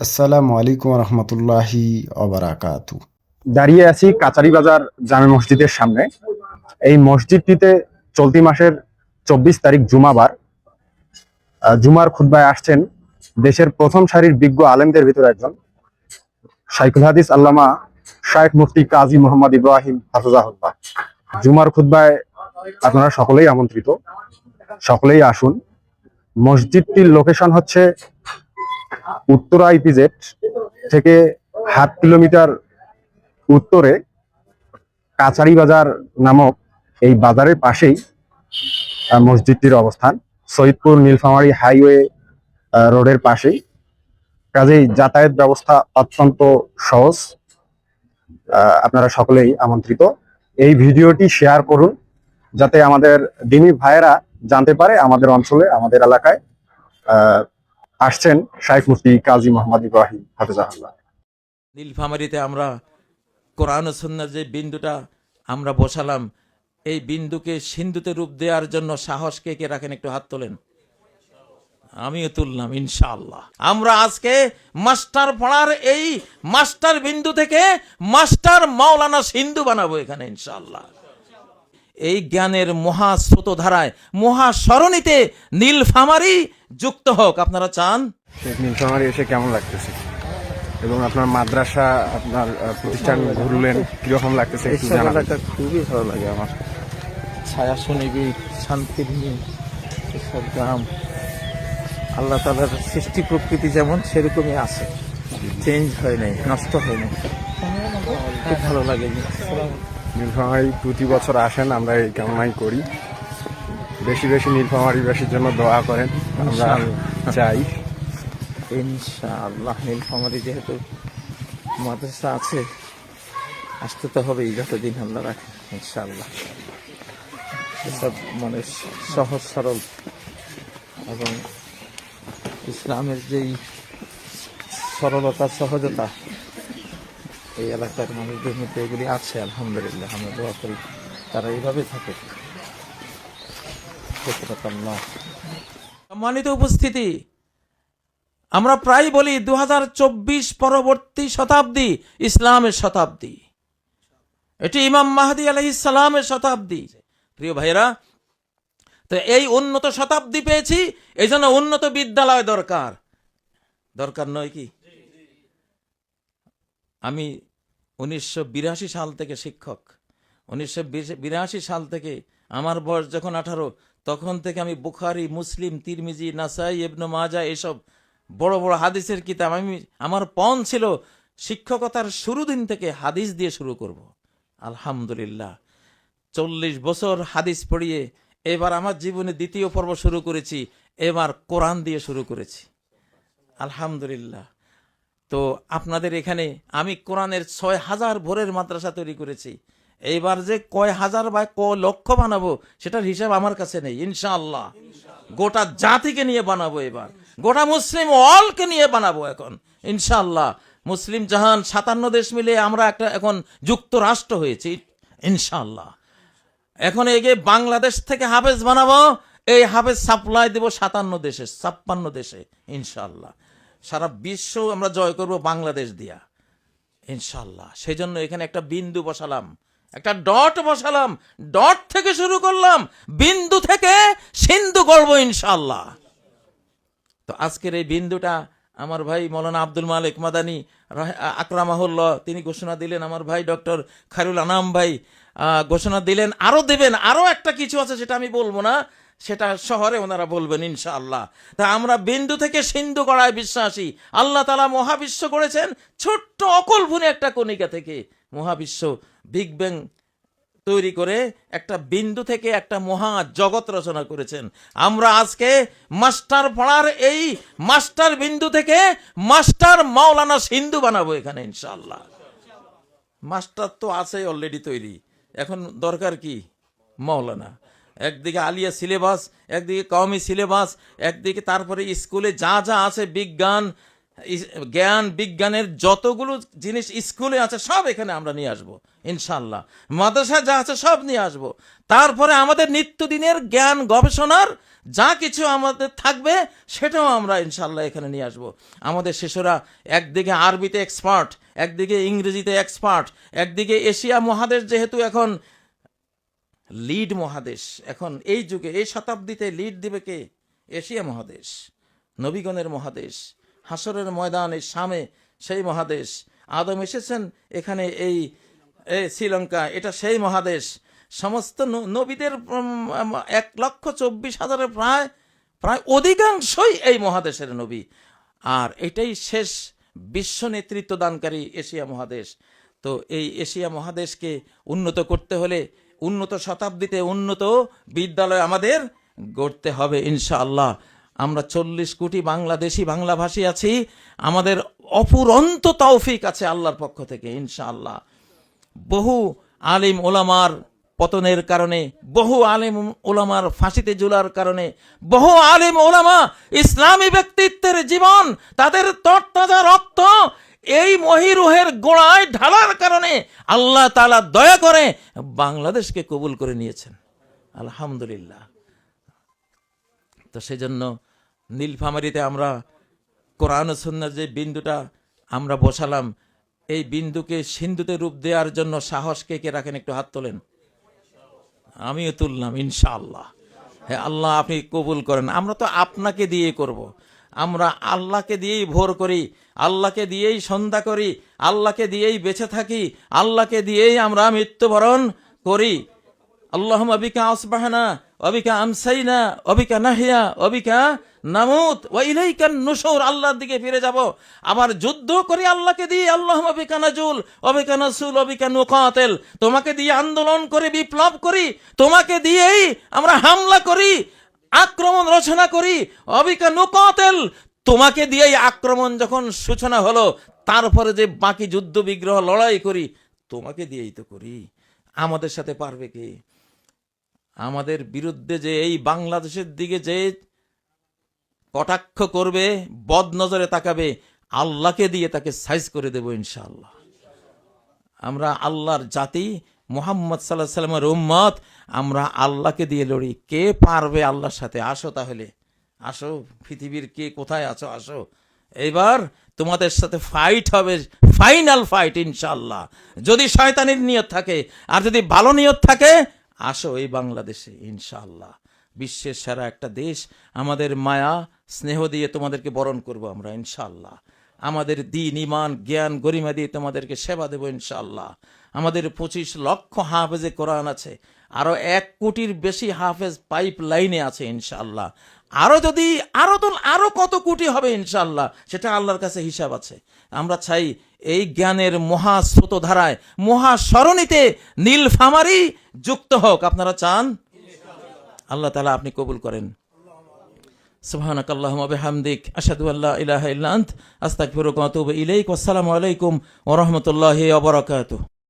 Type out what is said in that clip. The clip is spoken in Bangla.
আসসালামু আলাইকুম রহমতুল্লাহি অবরাকাতু দাঁড়িয়ে আছি কাচারি বাজার জামে মসজিদের সামনে। এই মসজিদটিতে চলতি মাসের চব্বিশ তারিখ জুমাবার জুমার খুদ্বায় আসছেন দেশের প্রথম সারির বিজ্ঞ আলেমদের ভিতরে একজন। শাইখুল হাদিস আল্লামা শায়েখ মুফতি কাজী মোহাম্মদ ইব্রাহিম হাফিজাহুল্লাহ। জুমার খুদ্বায় আপনারা সকলেই আমন্ত্রিত, সকলেই আসুন। মসজিদটির লোকেশন হচ্ছে উত্তরা ইপিজেড থেকে হাফ কিলোমিটার উত্তরে কাচারি বাজার নামক এই বাজারের পাশেই মসজিদটির অবস্থান সৈয়দপুর নীলফামারী হাইওয়ে রোডের পাশেই। কাজেই যাতায়াত ব্যবস্থা অত্যন্ত সহজ। আপনারা সকলেই আমন্ত্রিত। এই ভিডিওটি শেয়ার করুন যাতে আমাদের দিনী ভাইয়েরা জানতে পারে আমাদের অঞ্চলে আমাদের এলাকায় আহ, আসছেন শাইখ মুফতি কাজী মোহাম্মদ ইব্রাহিম হাফিজাহুল্লাহ নীলফামারিতে আমরা কোরআন ও সুন্নার যে বিন্দুটা আমরা বসালাম, এই বিন্দুকে সিন্ধুতে রূপ দেওয়ার জন্য সাহস কে কে রাখেন একটু হাত তোলেন। আমিও তুললাম, ইনশাআল্লাহ। আমরা আজকে মাস্টার পড়ার এই মাস্টার বিন্দু থেকে মাস্টার মাওলানা সিন্ধু বানাবো এখানে, ইনশাআল্লাহ। এই জ্ঞানের মহা মহাস্রোত ধারায় মহাসরণীতে নীলফামারি যুক্ত হোক। আপনারা চান? নীলফামারী এসে কেমন লাগতেছে? এবং আপনার মাদ্রাসা আপনার প্রতিষ্ঠান ঘুরলেন কীরকম লাগতেছে একটু এইসব খুবই ভালো লাগে আমার। ছায়া শুনিবি শান্তির নিয়ে এসব গ্রাম আল্লাহ তালার সৃষ্টি প্রকৃতি যেমন সেরকমই আছে। চেঞ্জ হয় নাই নষ্ট হয় নাই। খুব ভালো লাগে। নীলফামারী প্রতি বছর আসেন আমরা এই কামনাই করি। বেশি বেশি নীলফামারীবাসীর জন্য দোয়া করেন আমরা চাই। ইনশাআল্লাহ নীলফামারি যেহেতু মাদ্রাসা আছে আসতে তো হবেই যতদিন আল্লাহ রাখে ইনশাআল্লাহ। এসব মানে সহজ সরল এবং ইসলামের যেই সরলতা সহজতা এই এলাকার মানুষদের মধ্যে এগুলি আছে, আলহামদুলিল্লাহ। আমরা দোয়া করি তারা এইভাবে থাকে সম্মানিত উপস্থিতি, আমরা প্রায় বলি দুহাজার চব্বিশ পরবর্তী শতাব্দী ইসলামের শতাব্দী। এটি ইমাম মাহাদি আলহ ইসলামের শতাব্দী। প্রিয় ভাইরা তো এই উন্নত শতাব্দী পেয়েছি, এই জন্য উন্নত বিদ্যালয় দরকার। দরকার নয় কি? আমি উনিশশো বিরাশি সাল থেকে শিক্ষক। উনিশশো বিরাশি সাল থেকে আমার বয়স যখন আঠারো, তখন থেকে আমি বুখারি, মুসলিম, তিরমিজি, নাসাই, ইবনু মাজা এসব বড় বড় হাদিসের কিতাব আমি, আমার পণ ছিল শিক্ষকতার শুরু দিন থেকে হাদিস দিয়ে শুরু করব। আলহামদুলিল্লাহ। চল্লিশ বছর হাদিস পড়িয়ে এবার আমার জীবনে দ্বিতীয় পর্ব শুরু করেছি, এবার কোরআন দিয়ে শুরু করেছি। আলহামদুলিল্লাহ। তো আপনাদের এখানে আমি কোরআনের ছয় হাজার ভোরের মাদ্রাসা তৈরি করেছি। এইবার যে কয় হাজার বা ক লক্ষ বানাবো, সেটার হিসাব আমার কাছে নেই, ইনশাআল্লাহ। গোটা জাতিকে নিয়ে বানাবো এবার। গোটা মুসলিম অলকে নিয়ে বানাবো এখন, ইনশাআল্লাহ। মুসলিম জাহান সাতান্ন দেশ মিলে আমরা একটা এখন যুক্তরাষ্ট্র হয়েছি, ইনশাআল্লাহ। এখন এগিয়ে বাংলাদেশ থেকে হাফেজ বানাবো, এই হাফেজ সাপ্লাই দেব সাতান্ন দেশে, ছাপ্পান্ন দেশে ইনশাল্লাহ সারা বিশ্ব আমরা জয় করব বাংলাদেশ দিয়া। ইনশাল্লাহ সেই জন্য এখানে একটা বিন্দু বসালাম। একটা ডট বসালাম। ডট থেকে শুরু করলাম। বিন্দু থেকে সিন্ধু করব ইনশাল্লাহ তো আজকের এই বিন্দুটা আমার ভাই মৌলানা আব্দুল মালিক মাদানী আকরামাহুল্লাহ, তিনি ঘোষণা দিলেন, আমার ভাই ডক্টর খায়রুল আনাম ভাই ঘোষণা দিলেন, আরও দেবেন, আরও একটা কিছু আছে, সেটা আমি বলব না। সেটা শহরে ওনারা বলবেন, ইনশাআল্লাহ। তা আমরা বিন্দু থেকে সিন্ধু করায় বিশ্বাসী। আল্লাহ তালা মহাবিশ্ব করেছেন, ছোট্ট অকল্পনীয় একটা কণিকা থেকে। মহাবিশ্ব বিগ ব্যাং তৈরি করে একটা বিন্দু থেকে একটা মহা জগৎ রচনা করেছেন। আমরা আজকে মাস্টার পড়ার এই মাস্টার বিন্দু থেকে মাস্টার মাওলানা সিন্ধু বানাবো এখানে ইনশাল্লাহ মাস্টার তো আছে অলরেডি তৈরি। এখন দরকার কি? মাওলানা। একদিকে আলিয়া সিলেবাস, একদিকে কওমি সিলেবাস, একদিকে তারপরে স্কুলে যা যা আছে বিজ্ঞান জ্ঞান, বিজ্ঞানের যতগুলো জিনিস স্কুলে আছে সব এখানে আমরা নিয়ে আসব ইনশাল্লাহ মাদ্রাসা যা আছে সব নিয়ে আসব। তারপরে আমাদের নিত্যদিনের জ্ঞান, গবেষণার যা কিছু আমাদের থাকবে, সেটাও আমরা ইনশাল্লাহ এখানে নিয়ে আসব। আমাদের শিশুরা একদিকে আরবিতে এক্সপার্ট একদিকে ইংরেজিতে এক্সপার্ট একদিকে এশিয়া মহাদেশ যেহেতু এখন লিড মহাদেশ। এখন এই যুগে, এই শতাব্দীতে লিড দিবে কে? এশিয়া মহাদেশ, নবীগণের মহাদেশ। হাসরের ময়দানে সামে সেই মহাদেশ। আদম এসেছেন এখানে এই শ্রীলঙ্কা, এটা সেই মহাদেশ। সমস্ত নবীদের এক লক্ষ চব্বিশ হাজারের প্রায় প্রায় অধিকাংশই এই মহাদেশের নবী। আর এটাই শেষ বিশ্ব নেতৃত্ব দানকারী এশিয়া মহাদেশ। তো এই এশিয়া মহাদেশকে উন্নত করতে হলে উন্নত শতাব্দীতে উন্নত বিদ্যালয় আমাদের গড়তে হবে, ইনশাআল্লাহ। আমরা চল্লিশ কোটি বাংলাদেশি, বাংলাভাষী আছি। আমাদের অপুরন্ত তৌফিক আছে আল্লাহর পক্ষ থেকে, ইনশাআল্লাহ। বহু আলিম ওলামার পতনের কারণে, বহু আলিম ওলামার ফাঁসিতে ঝুলার কারণে, বহু আলিম ওলামা ইসলামী ব্যক্তিত্বের জীবন, তাদের তরতাজা রক্ত এই মহিরুহের গোড়ায় ঢালার কারণে আল্লাহ তালা দয়া করে বাংলাদেশকে কবুল করে নিয়েছেন। আলহামদুলিল্লাহ। তো সেজন্য নীলফামারিতে আমরা কোরআন ও সুন্নার যে বিন্দুটা আমরা বসালাম, এই বিন্দুকে সিন্ধুতে রূপ দেওয়ার জন্য সাহস কে কে রাখেন একটু হাত তোলেন। আমিও তুললাম, ইনশাআল্লাহ। হ্যাঁ আল্লাহ, আপনি কবুল করেন। আমরা তো আপনাকে দিয়ে করব। আমরা আল্লাহকে দিয়েই ভোর করি, আল্লাহকে দিয়েই সন্ধ্যা করি, আল্লাহকে দিয়েই বেঁচে থাকি, আল্লাহকে দিয়েই আমরা মৃত্যুবরণ করি। আল্লাহম অবিকা আসবাহানা, অবিকা আমসাইনা, অবিকা নাহিয়া, অবিকা নামুত ও ইলাইকান নুসুর আল্লাহর দিকে ফিরে যাব। আবার যুদ্ধ করি আল্লাহকে দিয়ে আল্লাহ অবিকা নাজুল, অবিকা নাসুল, অবিকা নুকাতেল। তোমাকে দিয়ে আন্দোলন করে, বিপ্লব করি, তোমাকে দিয়েই আমরা হামলা করি আক্রমণ রচনা করি। অবিকা নুকাতেল তোমাকে দিয়েই আক্রমণ যখন সূচনা হলো, তারপরে যে বাকি যুদ্ধ বিগ্রহ লড়াই করি, তোমাকে দিয়েই তো করি। আমাদের সাথে পারবে কে? আমাদের বিরুদ্ধে যে এই বাংলাদেশের দিকে যে কটাক্ষ করবে বদ নজরে তাকাবে, আল্লাহকে দিয়ে তাকে সাইজ করে দেব ইনশাআল্লাহ। আমরা আল্লাহর জাতি মোহাম্মদ সাল্লাহ সাল্লামের উম্মত, আমরা আল্লাহকে দিয়ে লড়ি। কে পারবে আল্লাহর সাথে? আসো তাহলে। আসো, পৃথিবীর কে কোথায় আছো? আসো। এবার তোমাদের সাথে ফাইট হবে ফাইনাল ফাইট ইনশাল্লাহ যদি শয়তানির নিয়ত থাকে, আর যদি ভালো নিয়ত থাকে, আসো এই বাংলাদেশে ইনশাল্লাহ বিশ্বের সেরা একটা দেশ। আমাদের মায়া, স্নেহ দিয়ে তোমাদেরকে বরণ করব আমরা ইনশাআল্লাহ। আমাদের দিন ইমান জ্ঞান, গরিমা দিয়ে তোমাদেরকে সেবা দেবো ইনশাল্লাহ আমাদের পঁচিশ লক্ষ হাফেজে কোরআন আছে, আরও এক কোটির বেশি হাফেজ পাইপ লাইনে আছে ইনশাল্লাহ আরও যদি, আরও তো, আরও কত কোটি হবে ইনশাল্লাহ সেটা আল্লাহর কাছে হিসাব আছে। আমরা চাই এই জ্ঞানের মহাস্রোত ধারায় মহাসরণীতে নীলফামারি যুক্ত হোক। আপনারা চান? আল্লাহ তালা আপনি কবুল করেন। সুবহানাক আল্লাহুম্মা বিহামদিক আসাদু আল্লাহ ইলাহ ইল্লান্ত আস্তাক ফিরুক ওয়া ইলাইক আসসালামু আলাইকুম ওরহমতুল্লাহ বারাকাতুহু।